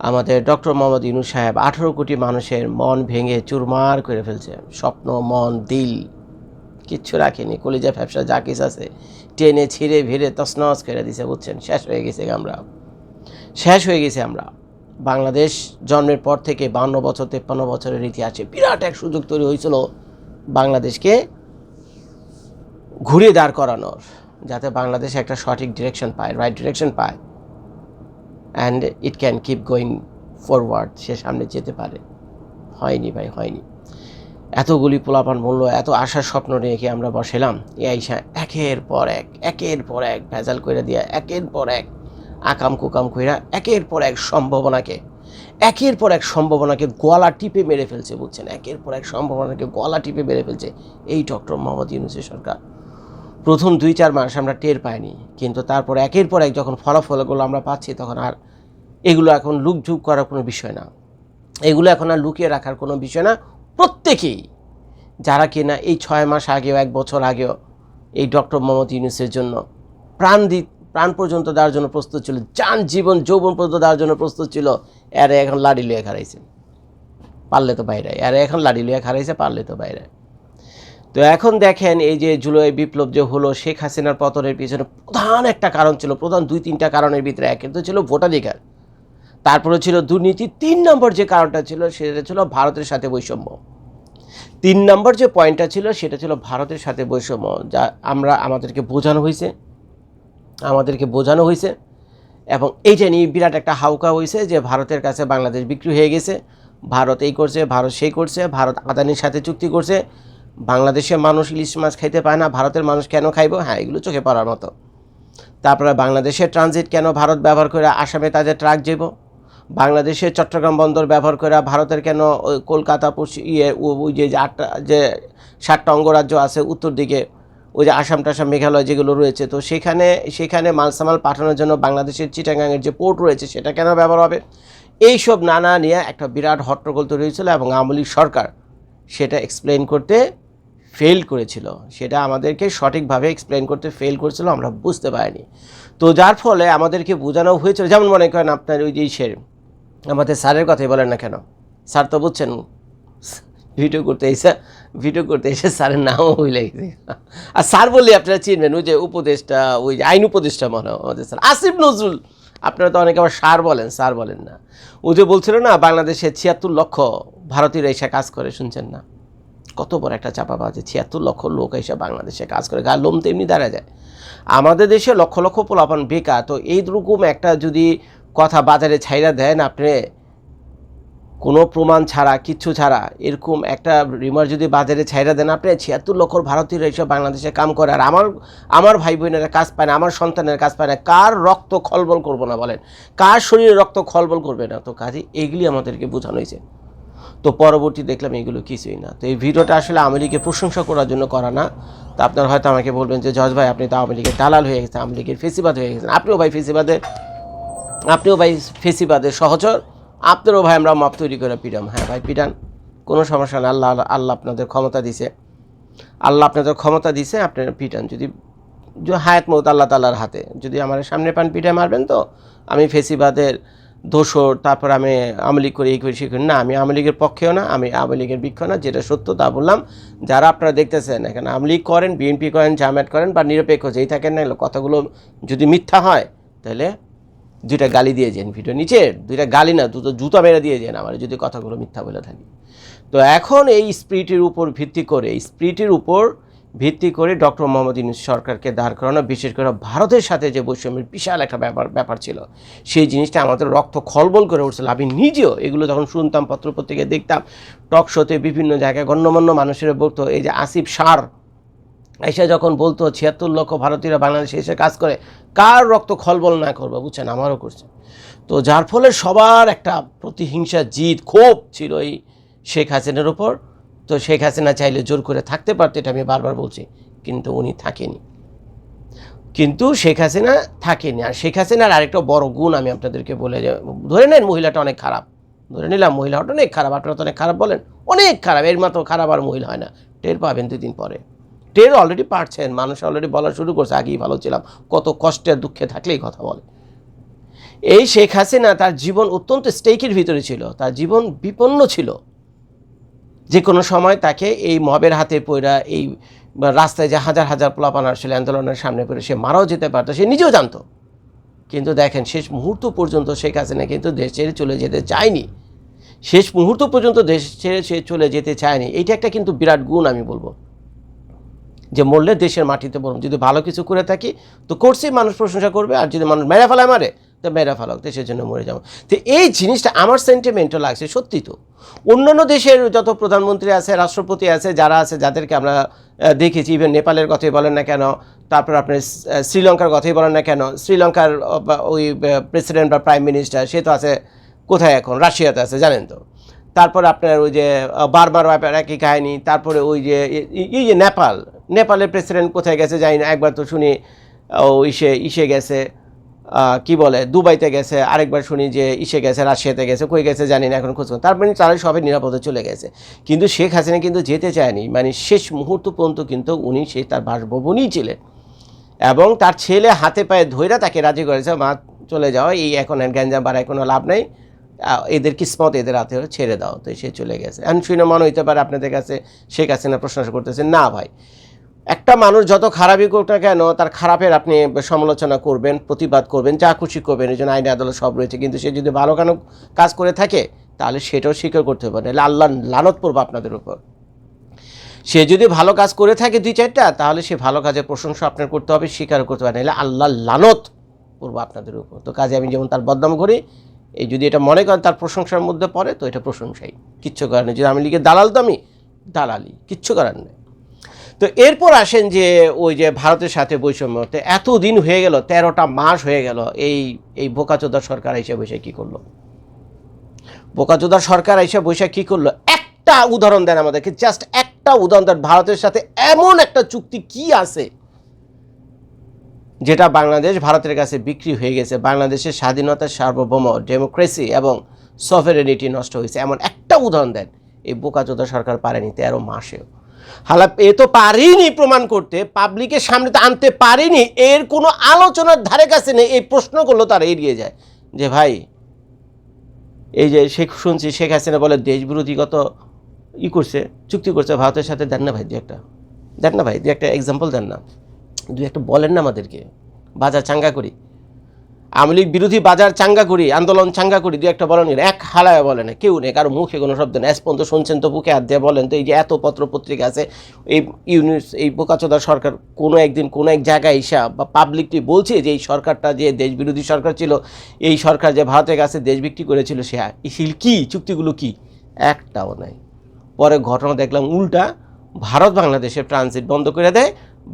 আমাদের ডক্টর মোহাম্মদ ইউনুস সাহেব আঠেরো কোটি মানুষের মন ভেঙে চুরমার করে ফেলছে। স্বপ্ন, মন, দিল। কিচ্ছু রাখেনি। কলিজা ফ্যাপসা যা কিছু আছে টেনে ছিঁড়ে ভিড়ে তসনস করে দিছে, বুঝছেন? শেষ হয়ে গেছে আমরা। শেষ হয়ে গেছে আমরা। বাংলাদেশ জন্মের পর থেকে বান্ন বছর, তেপ্পান্ন বছরের ইতিহাসে বিরাট এক সুযোগ তৈরি হয়েছিল বাংলাদেশকে ঘুরিয়ে দাঁড় করানোর, যাতে বাংলাদেশ একটা সঠিক ডিরেকশন পায় রাইট ডিরেকশন পায়। And it can keep going forward সে সামনে যেতে পারে। হয়নি ভাই, হয়নি। এতগুলি পোলাপান মূল্য এত আশার স্বপ্ন কি আমরা বসেলাম। এই আইসা একের পর এক, একের পর এক ভেজাল করে দিয়া, একের পর এক আকাম কুকাম কইরা, একের পর এক সম্ভাবনাকে, একের পর এক সম্ভাবনাকে গলা টিপে মেরে ফেলছে, বুঝছেন? একের পর এক সম্ভাবনাকে গলা টিপে মেরে ফেলছে এই ডক্টর মোহাম্মদ ইউনুসের সরকার। প্রথম দুই, চার মাস আমরা টের পাইনি, কিন্তু তারপর একের পর এক যখন ফলাফলগুলো আমরা পাচ্ছি, তখন আর এগুলো এখন লুকঝুক করার কোনো বিষয় না। এগুলো এখন আর লুকিয়ে রাখার কোনো বিষয় না। প্রত্যেকেই, যারা কিনা এই ছয় মাস আগেও, এক বছর আগেও এই ডক্টর মোহাম্মদ ইউনুসের জন্য প্রাণ দি, প্রাণ পর্যন্ত দেওয়ার জন্য প্রস্তুত ছিল, যান জীবন, যৌবন পর্যন্ত দেওয়ার জন্য প্রস্তুত ছিল, এরা এখন লাড়ি লুয়ে খারাইছে পারলে তো বাইরে এরা এখন লাড়ি লুয়ে খারাইছে পারলে তো বাইরে তো এখন দেখেন এই যে জুলাই বিপ্লব যে হলো, শেখ হাসিনার পতনের পিছনে প্রধান একটা কারণ ছিল, প্রধান দুই তিনটা কারণের ভিতরে এক তো ছিল ভোটাধিকার। তারপরে ছিল দুর্নীতি, তিন নম্বর যে কারণটা ছিল সেটা ছিল ভারতের সাথে বৈষম্য। তিন নম্বর যে পয়েন্টটা ছিল সেটা ছিল ভারতের সাথে বৈষম্য, যা আমরা আমাদেরকে বোঝানো হয়েছে। আমাদেরকে বোঝানো হয়েছে এবং এইটা নিয়ে বিরাট একটা হাউকা হয়েছে যে ভারতের কাছে বাংলাদেশ বিক্রি হয়ে গেছে, ভারত এই করছে, ভারত সেই করছে, ভারত আদানির সাথে চুক্তি করছে। বাংলাদেশের মানুষ ইলিশ মাছ খাইতে পায় না, ভারতের মানুষ কেন খাইব? হ্যাঁ এগুলো চোখে পড়ার মতো। তারপরে বাংলাদেশের ট্রানজিট কেন ভারত ব্যবহার করে আসামে তাদের ট্রাক যাব বাংলাদেশের চট্টগ্রাম বন্দর ব্যবহার করে ভারতের কেন কলকাতা ইয়ে ওই যে আটটা, যে সাতটা অঙ্গরাজ্য আছে উত্তর দিকে, ওই যে আসাম টাসাম, মেঘালয় যেগুলো রয়েছে, তো সেখানে সেখানে মালসামাল পাঠানোর জন্য বাংলাদেশের চিটাগাংয়ের যে পোর্ট রয়েছে সেটা কেন ব্যবহার হবে? এইসব নানা নিয়ে একটা বিরাট হট্টগোল তৈরি হয়েছিল এবং আওয়ামী সরকার সেটা এক্সপ্লেন করতে ফেল করেছিল। সেটা আমাদেরকে সঠিকভাবে এক্সপ্লেন করতে ফেল করেছিল, আমরা বুঝতে পারিনি। তো যার ফলে আমাদেরকে বোঝানো হয়েছিল, যেমন মনে করেন আপনার ওই যে ইসের আমাদের স্যারের কথাই বলেন না কেন? স্যার তো বুঝছেন, ভিডিও করতে এসে, ভিডিও করতে এসে স্যারের নামও হইলে আর স্যার বললে আপনারা চিনবেন, ওই যে উপদেষ্টা, ওই যে আইন উপদেষ্টা মনে আমাদের স্যার, আসিফ নজরুল। আপনারা তো অনেকে আবার স্যার বলেন স্যার বলেন না। ও যে বলছিল না, বাংলাদেশে ছিয়াত্তর লক্ষ ভারতীয়রা এসে কাজ করে, শুনছেন না? কত বড় একটা চাপা বাজে ছিয়াত্তর লক্ষ লোক এসে বাংলাদেশে কাজ করে, গা লোম তেমনি দাঁড়া যায়। আমাদের দেশে লক্ষ লক্ষ পোলাপান বেকার, তো এইরকম একটা যদি কথা বাজারে ছাইরা দেন আপনি কোনো প্রমাণ ছাড়া, কিচ্ছু ছাড়া, এরকম একটা রিমার যদি বাজারে ছাইরা দেন, আপনি ছিয়াত্তর লক্ষ ভারতীয়রা এসে বাংলাদেশে কাম করে, আর আমার আমার ভাই বোনেরা কাজ পায় না, আমার সন্তানের কাজ পায় না, কার রক্ত খলবল করব না বলেন? কার শরীরে রক্ত খলবল করবে না? তো কাজে, এগুলি আমাদেরকে বোঝানো হয়েছে। তো পরবর্তী দেখলাম এগুলো কিছুই না। তো এই ভিডিওটা আসলে লীগের প্রশংসা করার জন্য করা না। তো আপনার হয়তো আমাকে বলবেন যে, জজ ভাই, আপনি তো আওয়ামী লীগের দালাল হয়ে গেছেন আওয়ামী লীগের ফেসিবাদ হয়ে গেছেন। আপনিও ভাই ফেসিবাদের আপনিও ভাই ফেসিবাদের সহচর, আপনারও ভাই আমরা মাপ তৈরি করে পিটাম। হ্যাঁ ভাই, পিটান। কোনো সমস্যা না আল্লাহ আল্লাহ আপনাদের ক্ষমতা দিছে। আল্লাহ আপনাদের ক্ষমতা দিছে, আপনারা পিটান। যদি হায়াত মৌত আল্লাহ তাল্লার হাতে। যদি আমার সামনে পান পিঠে মারবেন তো, আমি ফেসিবাদের দোষর, তারপর আমি আওয়ামী লীগ করি, এই করি, সেই করি। না, আমি আওয়ামী লীগের পক্ষেও না, আমি আওয়ামী লীগের না, যেটা সত্য তা বললাম। যারা আপনারা দেখতেছেন, এখানে আওয়ামী লীগ করেন, বিএনপি করেন, জামায়াত করেন, বা নিরপেক্ষ যেই থাকেন না কথাগুলো যদি মিথ্যা হয়, তাহলে দুইটা গালি দিয়ে যান ভিডিও নিচে, দুইটা গালি না, দুটো জুতা মেরে দিয়ে যান আমার, যদি কথাগুলো মিথ্যা বলে থাকি। তো এখন এই স্প্রিটের উপর ভিত্তি করে স্প্রিটের উপর ভিত্তি করে ডক্টর মোহাম্মদ ইউনুস সরকারকে দাঁড় করানো, বিশেষ করে ভারতের সাথে যে বৈষম্যের বিশাল একটা ব্যাপার ব্যাপার ছিল, সেই জিনিসটা আমাদের রক্ত খলবল করে উঠছিল। আমি নিজেও এগুলো যখন শুনতাম, পত্রপত্রিকায় দেখতাম, টক শোতে বিভিন্ন জায়গায় গণ্যমান্য মানুষের বলতো এই যে আসিফ সার এসে যখন বলতো, ছিয়াত্তর লক্ষ ভারতীয়রা বাংলাদেশে এসে কাজ করে, কার রক্ত খলবল না করব? বুঝছেন? আমারও করছে। তো যার ফলে সবার একটা প্রতিহিংসা জিত ক্ষোভ ছিল এই শেখ হাসিনার ওপর তো শেখ হাসিনা চাইলে জোর করে থাকতে পারতো, এটা আমি বারবার বলছি, কিন্তু উনি থাকেনি। কিন্তু শেখ হাসিনা থাকেনি। আর শেখ হাসিনার আরেকটা বড় গুণ আমি আপনাদেরকে বলে ধরে নেন মহিলাটা অনেক খারাপ। ধরে নিলাম মহিলাটা অনেক খারাপ, আপনারা তো অনেক খারাপ বলেন, অনেক খারাপ, এর মাত্র খারাপ আর মহিলা হয় না। টের পাবেন দুদিন পরে। টের অলরেডি পারছেন, মানুষ অলরেডি বলা শুরু করছে, আগেই ভালো ছিলাম, কত কষ্টে দুঃখে থাকলেই কথা বলে। এই শেখ হাসিনা তার জীবন অত্যন্ত স্টেকের ভিতরে ছিল, তার জীবন বিপন্ন ছিল। যে কোনো সময় তাকে এই মবের হাতে পড়া এই রাস্তায় যে হাজার হাজার পোলাপান আসলে আন্দোলনের সামনে পড়ে, সে মারাও যেতে পারতো, সে নিজেও জানতো। কিন্তু দেখেন, শেষ মুহূর্ত পর্যন্ত শেখ হাসিনা কিন্তু দেশ ছেড়ে চলে যেতে চায়নি। শেষ মুহূর্ত পর্যন্ত দেশ ছেড়ে সে চলে যেতে চায়নি। এইটা একটা কিন্তু বিরাট গুণ আমি বলব। যে মরলে দেশের মাটিতে বরং যদি ভালো কিছু করে থাকি তো করছি মানুষ প্রশংসা করবে আর যদি মানুষ মেরা ফেলায় মারে তো মেরা ফেলাক দেশের জন্য মরে যাব তো এই জিনিসটা আমার সেন্টিমেন্টও লাগছে সত্যি তো অন্যান্য দেশের যত প্রধানমন্ত্রী আছে রাষ্ট্রপতি আছে যারা আছে যাদেরকে আমরা দেখেছি ইভেন নেপালের কথাই বলেন না কেন তারপর আপনার শ্রীলঙ্কার কথাই বলেন না কেন শ্রীলঙ্কার ওই প্রেসিডেন্ট বা প্রাইম মিনিস্টার সে তো আছে কোথায় এখন রাশিয়াতে আছে জানেন তো তারপর আপনার ওই যে বারবার ব্যাপার একই কাহিনি তারপরে ওই যে এই যে নেপাল নেপালের প্রেসিডেন্ট কোথায় গেছে জানি না, একবার তো শুনি, ও ইসে ইসে গেছে কি বলে, দুবাইতে গেছে, আরেকবার শুনি যে ইসে গেছে, রাশিয়াতে গেছে, কই গেছে জানি না এখন খোঁজ। তারপরে তারা সবাই নিরাপদে চলে গেছে। কিন্তু শেখ হাসিনা কিন্তু যেতে চায়নি মানে শেষ মুহূর্ত পর্যন্ত কিন্তু উনি সেই তার বাসভবনই ছিলেন। এবং তার ছেলে হাতে পায়ে ধইরা তাকে রাজি করেছে, মা চলে যাও, এই এখন গ্যাঞ্জাম বাড়ায় কোনো লাভ নেই। এদের কিসমত এদের হাতে ছেড়ে দাও, তো সে চলে গেছে। এখন শুনে মনে হইতে পারে আপনাদের কাছে শেখ হাসিনা প্রশংসা করতেছে, না ভাই। একটা মানুষ যত খারাপই করুক না কেন, তার খারাপের আপনি সমালোচনা করবেন, প্রতিবাদ করবেন, যা খুশি করবেন, এই জন্য আইনে আদালত সব রয়েছে। কিন্তু সে যদি ভালো কেন কাজ করে থাকে, তাহলে সেটাও স্বীকার করতে পারে নাহলে আল্লাহ লানত পড়ব আপনাদের উপর। সে যদি ভালো কাজ করে থাকে দুই চারটা, তাহলে সে ভালো কাজের প্রশংসা আপনার করতে হবে, স্বীকার করতে হবে নাহলে আল্লাহ লানত করব আপনাদের উপর। তো কাজে আমি যেমন তার বদনাম করি, এই যদি এটা মনে করেন তার প্রশংসার মধ্যে পড়ে, তো এটা প্রশংসাই। কিচ্ছু করার নেই। যদি আমি লিখে দালাল তো আমি দালালি, কিচ্ছু করার নেই। তো এরপর আসেন যে ওই যে ভারতের সাথে বৈষম্য, তো এত দিন হয়ে গেল, তেরোটা মাস হয়ে গেল, এই এই বোকাচোদা সরকার এসে বসে কী করল? বোকাচোদা সরকার এসে বসে কী করল? একটা উদাহরণ দেন আমাদেরকে জাস্ট একটা উদাহরণ দেন ভারতের সাথে এমন একটা চুক্তি কি আছে? যেটা বাংলাদেশ ভারতের কাছে বিক্রি হয়ে গেছে, বাংলাদেশের স্বাধীনতা সার্বভৌম ডেমোক্রেসি এবং সফেরেনিটি নষ্ট হয়েছে, এমন একটা উদাহরণ দেন। এই বোকাচোদা সরকার পারেনি তেরো মাসেও। হালা এ তো পারিনি প্রমাণ করতে, পাবলিকের সামনে তো আনতে পারিনি, এর কোনো আলোচনার ধারে কাছে নেই, এই প্রশ্নগুলো তারা এড়িয়ে যায়। যে ভাই, এই যে শেখ শুনছি, শেখ হাসিনা বলে দেশ বিরোধীগত ই করছে, চুক্তি করছে, ভারতের সাথে দেন না ভাই, দু একটা। দেন না ভাই, দু একটা এক্সাম্পল দেন না। দু একটা বলেন না আমাদেরকে। বাজার চাঙ্গা করি। আওয়ামী লীগ বিরোধী বাজার চাঙ্গা করি, আন্দোলন চাঙ্গা করি, দু একটা বলেন এক হালায় বলে না, কেউ নেই, কারও মুখে কোনো শব্দ নেই। পর্যন্ত শুনছেন তো বুকে হাত দিয়ে বলেন তো, এই যে এত পত্র পত্রিকা আছে, এই ইউনিস, এই বোকাচোদা সরকার কোনো একদিন কোনো এক জায়গায় ইসা বা পাবলিকটি বলছে যে এই সরকারটা যে দেশ বিরোধী সরকার ছিল, এই সরকার যে ভারতের কাছে দেশ বিক্রি করেছিল, সে ইসিল কি? চুক্তিগুলো কি? একটাও নাই। পরে ঘটনা দেখলাম, উল্টা ভারত বাংলাদেশের ট্রানজিট বন্ধ করে দেয়,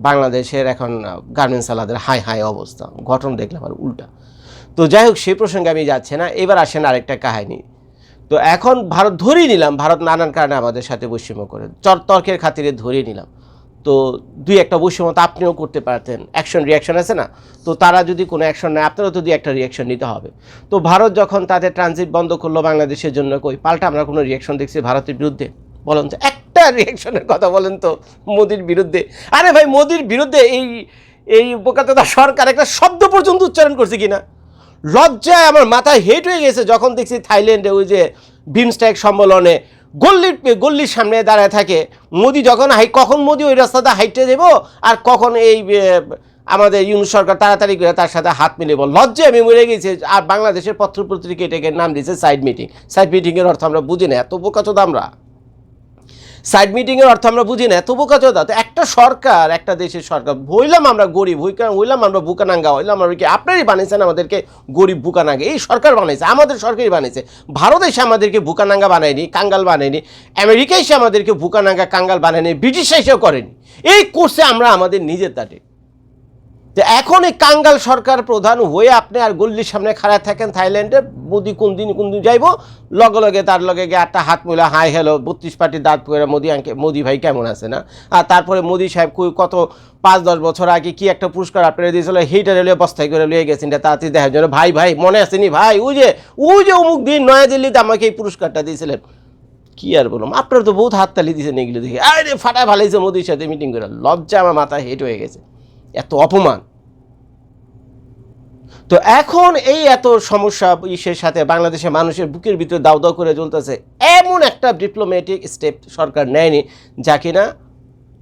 বাংলাদেশের এখন গার্মেন্টস আলাদের হাই হাই অবস্থা। ঘটনা দেখলাম আর উল্টা। তো যাই হোক সেই প্রসঙ্গে আমি যাচ্ছি না। এবার আসেন আরেকটা কাহিনী। তো এখন ভারত ধরেই নিলাম, ভারত নানান কারণে আমাদের সাথে বৈষম্য করে। চর তর্কের খাতিরে ধরেই নিলাম। তো দুই একটা বৈষম্য তো আপনিও করতে পারতেন। অ্যাকশন রিয়াকশন আছে না? তো তারা যদি কোনো অ্যাকশন নেয়, আপনারও তো দুই একটা রিয়াকশন নিতে হবে। তো ভারত যখন তাদের ট্রানজিট বন্ধ করল বাংলাদেশের জন্য, কই পাল্টা আমরা কোনো রিয়াকশন দেখছি ভারতের বিরুদ্ধে? বলেন তো, একটা রিয়াকশনের কথা বলেন তো মোদির বিরুদ্ধে। আরে ভাই, মোদির বিরুদ্ধে এই এই বোকাতদা সরকার একটা শব্দ পর্যন্ত উচ্চারণ করছে কিনা? লজ্জায় আমার মাথায় হেট হয়ে গেছে যখন দেখছি থাইল্যান্ডে ওই যে বিমস্ট্যাক সম্মেলনে গল্লির গল্লির সামনে দাঁড়ায় থাকে। মোদি যখন হাই কখন মোদি ওই রাস্তাতে হাইটে দেবো? আর কখন এই আমাদের ইউনুস সরকার তাড়াতাড়ি করে তার সাথে হাত মিলিয়ে বল লজ্জায় আমি মরে গেছি। আর বাংলাদেশের পত্রপত্রিকা এটাকে নাম দিয়েছে সাইড মিটিং। সাইড মিটিংয়ের অর্থ আমরা বুঝি না। এত বোকাচোদ আমরা। সাইড মিটিংয়ের অর্থ আমরা বুঝি না। এত বোকাচোদা তো একটা সরকার, একটা দেশের সরকার হইলাম আমরা গরিব হইলাম আমরা বুকানাঙ্গা হইলাম আমরা কি আপনারই বানিয়েছেন আমাদেরকে গরিব বুকানাঙ্গা এই সরকার বানিয়েছে, আমাদের সরকারই বানিয়েছে। ভারত এসে আমাদেরকে বুকানাঙ্গা বানায়নি, কাঙ্গাল বানায়নি। আমেরিকা এসে আমাদেরকে বুকানাঙ্গা কাঙ্গাল বানায়নি, ব্রিটিশ এসেও করেনি। এই কোর্সে আমরা আমাদের নিজের তাটে তো এখন এই কাঙ্গাল সরকার প্রধান হয়ে আপনি আর গল্লির সামনে খাড়া থাকেন থাইল্যান্ডে, মোদি কোন দিন কোন দিন যাইব? লগে লগে, তার লগে গিয়ে একটা হাত মিলা হাই হ্যালো, বত্রিশ পার্টির দাঁত করে মোদি আঙ্কে মোদি ভাই কেমন আছে না? আর তারপরে মোদি সাহেব কত পাঁচ, দশ বছর আগে কি একটা পুরস্কার আপনারা দিয়েছিল সেইটা রেলে বস্তায় করে লিয়ে গেছেন, এটা তাড়াতাড়ি দেখার জন্য। ভাই ভাই, মনে আসেনি ভাই, ওই যে ওই যে অমুক দিন নয়াদিল্লিতে আমাকে এই পুরস্কারটা দিয়েছিলেন। কি আর বললাম আপনারা তো বহুত হাততালি দিয়েছেন এগুলো দেখে। আরে ফাটা ভালাইছে মোদির সাথে মিটিং করে লজ্জা আমার মাথা হেট হয়ে গেছে। এত অপমান। তো এখন এই এত সমস্যা ইসের সাথে বাংলাদেশের মানুষের বুকের ভিতরে দাউ দাউ করে চলতেছে এমন একটা ডিপ্লোম্যাটিক স্টেপ সরকার নেয়নি যা কিনা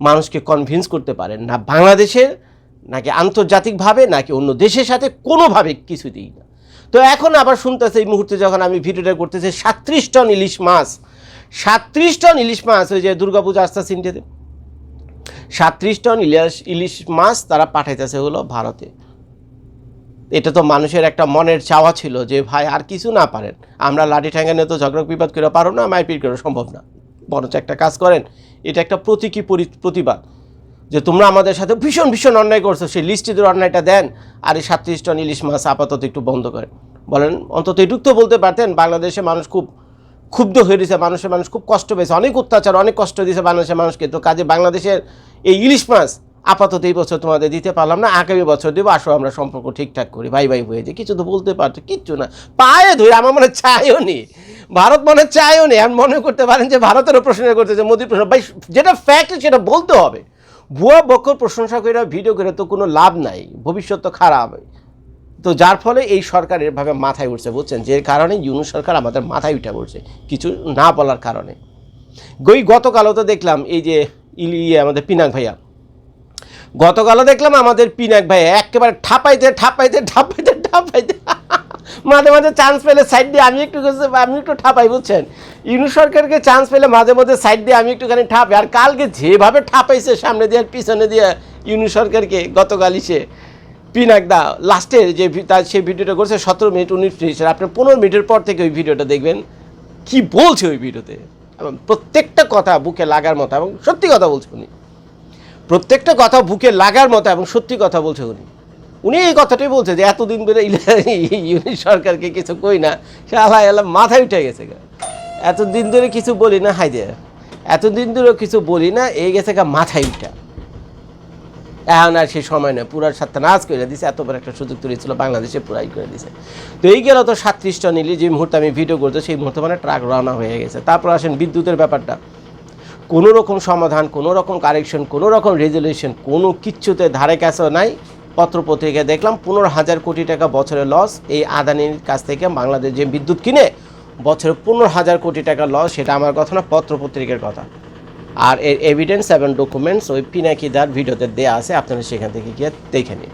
মানুষকে কনভিন্স করতে পারেন না বাংলাদেশের, নাকি আন্তর্জাতিকভাবে, নাকি অন্য দেশের সাথে কোনোভাবে কিছুতেই না। তো এখন আবার শুনতেছে এই মুহূর্তে যখন আমি ভিডিওটা করতেছি সাত্রিশ টন ইলিশ মাছ সাত্রিশ টন ইলিশ মাছ ওই যে দুর্গাপূজা আসতেছে ইন্ডিয়াতে সাত্রিশ টন ইলিশ ইলিশ মাছ তারা পাঠাইতেছে হলো ভারতে। এটা তো মানুষের একটা মনের চাওয়া ছিল যে, ভাই, আর কিছু না পারেন। আমরা লাঠি ঠ্যাঙ্গা নিয়ে তো ঝগড়া বিবাদ করে পারো না, মারপিট করে সম্ভব না। বরঞ্চ একটা কাজ করেন, এটা একটা প্রতীকী পরি- প্রতিবাদ যে, তোমরা আমাদের সাথে ভীষণ ভীষণ অন্যায় করছ, সেই লিস্টিদের অন্যায়টা দেন আর এই সাতত্রিশ টন ইলিশ মাছ আপাতত একটু বন্ধ করেন। বলেন, অন্তত এটুক তো বলতে পারতেন, বাংলাদেশে মানুষ খুব ক্ষুব্ধ হয়ে দিয়েছে মানুষের মানুষ, খুব কষ্ট পেয়েছে। অনেক অত্যাচার, অনেক কষ্ট দিয়েছে বাংলাদেশের মানুষকে। তো কাজে বাংলাদেশের এই ইলিশ মাছ আপাতত এই বছর তোমাদের দিতে পারলাম না, আগামী বছর দেবো। আসো, আমরা সম্পর্ক ঠিকঠাক করি, ভাই ভাই হয়ে যে কিছু তো বলতে পারতো কিচ্ছু না। পায়ে ধরে আমার মনে চায়ও নি ভারত মনে চায়ও নি আমি মনে করতে পারেন যে ভারতেরও প্রশ্ন করতেছে মোদীর প্রশ্ন ভাই, যেটা ফ্যাক্ট সেটা বলতে হবে। ভুয়া বক্কর প্রশংসা করে ভিডিও করে তো কোনো লাভ নাই। ভবিষ্যৎ তো খারাপ। তো যার ফলে এই সরকার এভাবে মাথায় উঠছে, বুঝছেন? যে কারণে ইউনু সরকার আমাদের মাথায় উঠে পড়ছে, কিছু না বলার কারণে। গই, গতকালও তো দেখলাম এই যে ইয়ে আমাদের পিনাক ভাইয়া। গতকালও দেখলাম আমাদের পিনাক ভাই একেবারে ঠাপাইতে ঠাপাইতে ঠাপাইতে ঠাপাইতে। মাঝে মাঝে চান্স পেলে সাইড দিয়ে আমি একটু আমি একটু ঠাপাই, বুঝছেন? ইউনু সরকারকে চান্স পেলে মাঝে মধ্যে সাইড দিয়ে আমি একটুখানি ঠাপাই। আর কালকে যেভাবে ঠাপাইছে সামনে দিয়ে আর পিছনে দিয়ে ইউনু সরকারকে গতকাল সে পিনাক দা লাস্টের যে তার সেই ভিডিওটা করছে, সতেরো মিনিট উনিশ মিনিট আপনি পনেরো মিনিটের পর থেকে ওই ভিডিওটা দেখবেন। কি বলছে ওই ভিডিওতে? এবং প্রত্যেকটা কথা বুকে লাগার মতো, এবং সত্যি কথা বলছে উনি। প্রত্যেকটা কথা বুকে লাগার মতো, এবং সত্যি কথা বলছে উনি। উনি এই কথাটাই বলছে যে, এতদিন ধরে ইউনি সরকারকে কিছু কই না সে আল্লাহ আল্লাহ মাথায় উঠে গেছে। এতদিন ধরে কিছু বলি না হাই এতদিন ধরে কিছু বলি না, এই গেছে গা মাথায় উঠা। এখন আর সেই সময় নয় সাতটা নাচ করে দিছে, এত বড় একটা সুযোগ তৈরি ছিল বাংলাদেশে পুরাই করে দিছে। তো এই গেল তো সাতত্রিশ টন নিলি যে মুহূর্তে আমি ভিডিও করতো, সেই মুহূর্তে মানে ট্রাক রওনা হয়ে গেছে। তারপর আসেন বিদ্যুতের ব্যাপারটা। কোনো রকম সমাধান, কোনো রকম কারেকশন কোনো রকম রেজলিউশন কোনো কিচ্ছুতে ধারে কাছেও নাই। পত্রপত্রিকায় দেখলাম পনেরো হাজার কোটি টাকা বছরে লস এই আদানির কাছ থেকে বাংলাদেশ যে বিদ্যুৎ কিনে, বছরে পনেরো হাজার কোটি টাকা লস সেটা আমার কথা না, পত্রপত্রিকার কথা। আর এর এভিডেন্স এবং ডকুমেন্টস ওই পিনাকিদার ভিডিওতে দেওয়া আছে, আপনারা সেখান থেকে গিয়ে দেখে নিন।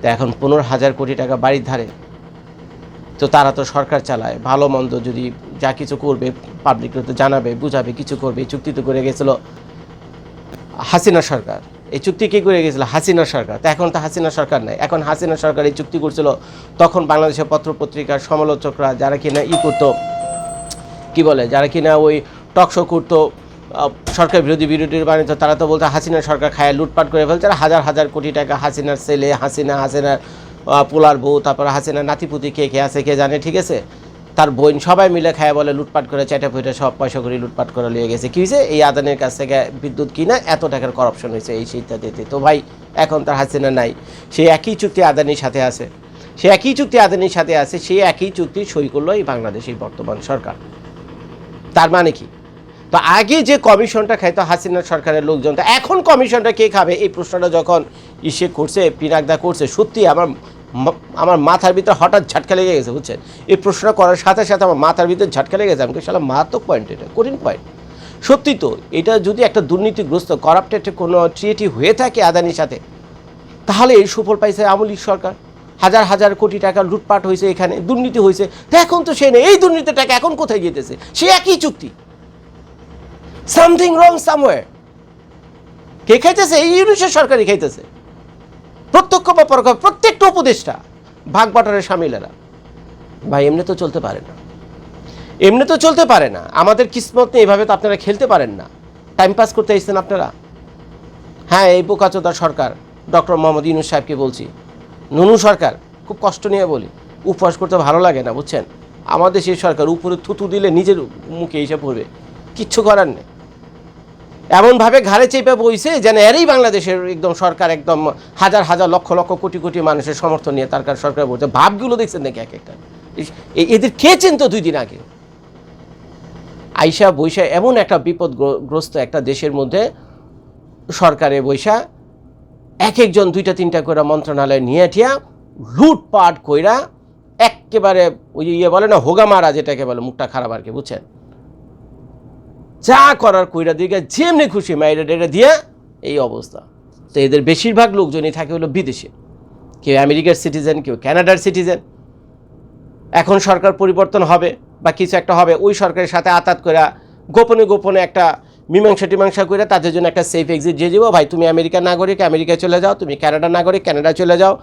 তো এখন পনেরো হাজার কোটি টাকা বাড়ির ধারে। তো তারা তো সরকার চালায়, ভালো মন্দ যদি যা কিছু করবে পাবলিককে তো জানাবে, বুঝাবে, কিছু করবে, এই চুক্তি তো করে গেছিল হাসিনা সরকার। এই চুক্তি কে করে গেছিল? হাসিনা সরকার। তো এখন তো হাসিনা সরকার নাই। এখন হাসিনা সরকার এই চুক্তি করছিল, তখন বাংলাদেশের পত্রপত্রিকার সমালোচকরা যারা কিনা ই করতো, কি বলে, যারা কিনা ওই টকশো করতো সরকার বিরোধী বিরোধীর বানিত তারা তো বলতো হাসিনা সরকার খায়, লুটপাট করে ফেলছে। আর হাজার হাজার কোটি টাকা হাসিনার ছেলে, হাসিনা, হাসিনার পোলার বউ, তারপর হাসিনার নাতিপুতি কে কে আছে, কে জানে, ঠিক আছে? তার বোন সবাই মিলে খায় বলে লুটপাট করে চেটে ফুটে সব পয়সা করে লুটপাট করে লিয়ে গেছে। কী হয়েছে? এই আদানের কাছ থেকে বিদ্যুৎ কিনা এত টাকার করাপশন হয়েছে, এই ইত্যাদিতে তো ভাই, এখন তার হাসিনা নাই। সেই একই চুক্তি আদানির সাথে আছে। সে একই চুক্তি আদানির সাথে আছে সেই একই চুক্তি সই করল এই বাংলাদেশের বর্তমান সরকার। তার মানে কি? তো আগে যে কমিশনটা খাইতো হাসিনা সরকারের লোকজন, তো এখন কমিশনটা কে খাবে? এই প্রশ্নটা যখন ইসে করছে, পিনাকদা করছে, সত্যি আমার আমার মাথার ভিতরে হঠাৎ ঝাটকা লেগে গেছে, বুঝছেন? এই প্রশ্নটা করার সাথে সাথে আমার মাথার ভিতরে ঝাটকা লেগে গেছে। আমাকে সালা মারাত্মক পয়েন্ট এটা, কঠিন পয়েন্ট সত্যি তো, এটা যদি একটা দুর্নীতিগ্রস্ত করাপ্টেড কোনো ট্রিয়েটি হয়ে থাকে আদানির সাথে, তাহলে এই সুফল পাইছে আমলি সরকার। হাজার হাজার কোটি টাকা লুটপাট হয়েছে এখানে, দুর্নীতি হয়েছে। তো এখন তো সে নেই, এই দুর্নীতির টাকা এখন কোথায় যেতেছে সে একই চুক্তি। সামথিং রং সামওয়ে কে খাইতেছে? এই ইউনিশের সরকারই খাইতেছে। প্রত্যক্ষ বা পরোক্ষ, প্রত্যেকটা উপদেষ্টা, ভাগ বাটারের সামিলেরা ভাই, এমনি তো চলতে পারে না। এমনি তো চলতে পারে না। আমাদের কিসমত নিয়ে এভাবে তো আপনারা খেলতে পারেন না। টাইম পাস করতে এসেছেন আপনারা? হ্যাঁ এই বোকাচোদা সরকার, ডক্টর মোহাম্মদ ইউনুস সাহেবকে বলছি। নুনু সরকার, খুব কষ্ট নিয়ে বলি। উপবাস করতে ভালো লাগে না, বুঝছেন? আমাদের সেই সরকার উপরে থুতু দিলে নিজের মুখে এসে পড়বে কিচ্ছু করার নেই। এমনভাবে ঘাড়ে চেপে বইছে যেন এরই বাংলাদেশের একদম সরকার একদম হাজার হাজার লক্ষ লক্ষ কোটি কোটি মানুষের সমর্থন নিয়ে তার কার সরকার বলছে, ভাবগুলো দেখছেন নাকি এক একটা? এদের খেয়েছেন তো দুই দিন আগে? আইসা বৈশা এমন একটা বিপদগ্রস্ত একটা দেশের মধ্যে সরকারে বৈশা এক একজন দুইটা তিনটা করে মন্ত্রণালয় নিয়ে ঠিয়া লুটপাট কইরা একেবারে ওই ইয়ে বলে না হোগা মারা যেটাকে বলে, মুখটা খারাপ আর কি, বুঝছেন? যা করার কইরা দিকে যেমনি খুশি মাইরে ডেরে দিয়ে এই অবস্থা। তো এদের বেশিরভাগ লোকজনই থাকে হলো বিদেশে। কেউ আমেরিকার সিটিজেন কেউ কানাডার সিটিজেন এখন সরকার পরিবর্তন হবে বা কিছু একটা হবে, ওই সরকারের সাথে আতাত করে গোপনে গোপনে একটা মীমাংসা টিমাংসা করে তাদের জন্য একটা সেফ এক্সিট দিয়ে দেবো। ভাই, তুমি আমেরিকার নাগরিক, আমেরিকায় চলে যাও। তুমি কানাডার নাগরিক কানাডা চলে যাও।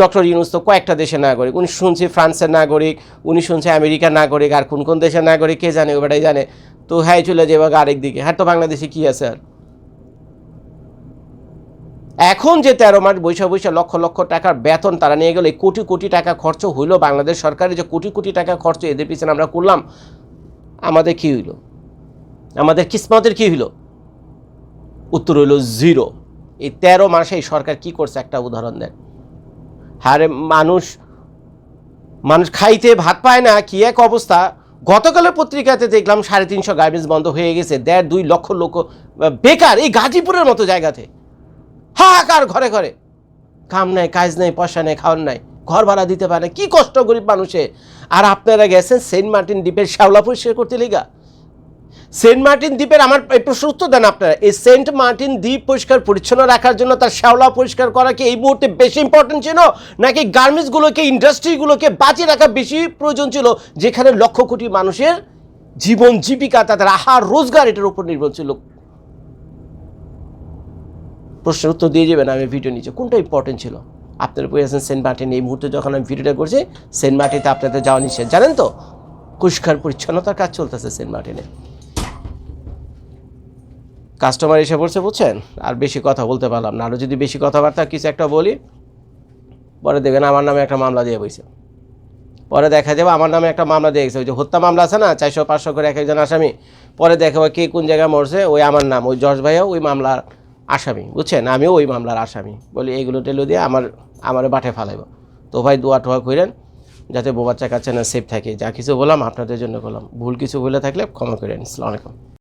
ডক্টর ইউনুস তো কয়েকটা দেশের নাগরিক। উনি শুনছি ফ্রান্সের নাগরিক, উনি শুনছে আমেরিকার নাগরিক, আর কোন কোন দেশের নাগরিক কে জানে ওটাই জানে। তো হ্যাঁ চলে যাবে আরেক দিকে। হ্যাঁ তো বাংলাদেশে কী আছে আর? এখন যে তেরো মাস বৈশা বৈশা লক্ষ লক্ষ টাকার বেতন তারা নিয়ে গেল, এই কোটি কোটি টাকা খরচ হইল বাংলাদেশ সরকারের। যে কোটি কোটি টাকা খরচ এদের পিছনে আমরা করলাম, আমাদের কি হইল? আমাদের কিসমতের কি হইল? উত্তর হইল জিরো। এই তেরো মাসে এই সরকার কি করছে? একটা উদাহরণ দেন। হারে মানুষ মানুষ খাইতে ভাত পায় না, কি এক অবস্থা? গতকালের পত্রিকাতে দেখলাম সাড়ে তিনশো গার্মেন্টস বন্ধ হয়ে গেছে, দেড় দুই লক্ষ লোক বেকার এই গাজীপুরের মতো জায়গাতে। হাহাকার ঘরে ঘরে। কাম নাই, কাজ নাই, পয়সা নেই, খাওয়ার নাই ঘর ভাড়া দিতে পারে। কি কষ্ট গরিব মানুষে আর আপনারা গেছেন সেন্ট মার্টিন দ্বীপের শ্যাওলা পরিষ্কার করতে লিগা। সেন্ট মার্টিন দ্বীপের আমার এই প্রশ্ন উত্তর দেন আপনারা। এই সেন্ট মার্টিন দ্বীপ পরিষ্কার পরিচ্ছন্ন রাখার জন্য তার শ্যাওলা পরিষ্কার করা কি এই মুহূর্তে বেশি ইম্পর্টেন্ট ছিল? নাকি গার্মেন্টসগুলোকে, ইন্ডাস্ট্রিগুলোকে বাঁচিয়ে রাখা বেশি প্রয়োজন ছিল, যেখানে লক্ষ কোটি মানুষের জীবন, জীবিকা তাদের আহার, রোজগার, এটার উপর নির্ভর ছিল? প্রশ্নের উত্তর দিয়ে যাবেন আমি ভিডিও নিচে। কোনটা ইম্পর্টেন্ট ছিল? আপনার আপনারা বলেছেন সেন্ট মার্টিন। এই মুহূর্তে যখন আমি ভিডিওটা করছি, সেন্ট মার্টিতে আপনাদের যাওয়া নিষেধ। জানেন তো, পরিষ্কার পরিচ্ছন্নতার কাজ চলতেছে সেন্ট মার্টিনে। কাস্টমার এসে পড়ছে বুঝছেন? আর বেশি কথা বলতে পারলাম না। আরও যদি বেশি কথাবার্তা কিছু একটা বলি, পরে দেখবেন আমার নামে একটা মামলা দিয়ে বইছে। পরে দেখা যাবে আমার নামে একটা মামলা দিয়ে গেছে। ওই যে হত্যা মামলা আছে না, চারশো, পাঁচশো করে এক একজন আসামি, পরে দেখা কে কোন জায়গায় মরছে, ওই আমার নাম, ওই জজ ভাইও ওই মামলার আসামি, বুঝছেন? আমিও ওই মামলার আসামি। বলি, এইগুলো টেলো দিয়ে আমার আমার বাটে ফালাইব। তো ভাই দোয়া টোয়া করেন যাতে বউ বাচ্চা কাছে না সেফ থাকে। যা কিছু বললাম, আপনাদের জন্য বললাম ভুল কিছু বলে থাকলে ক্ষমা করেন আসসালামু আলাইকুম।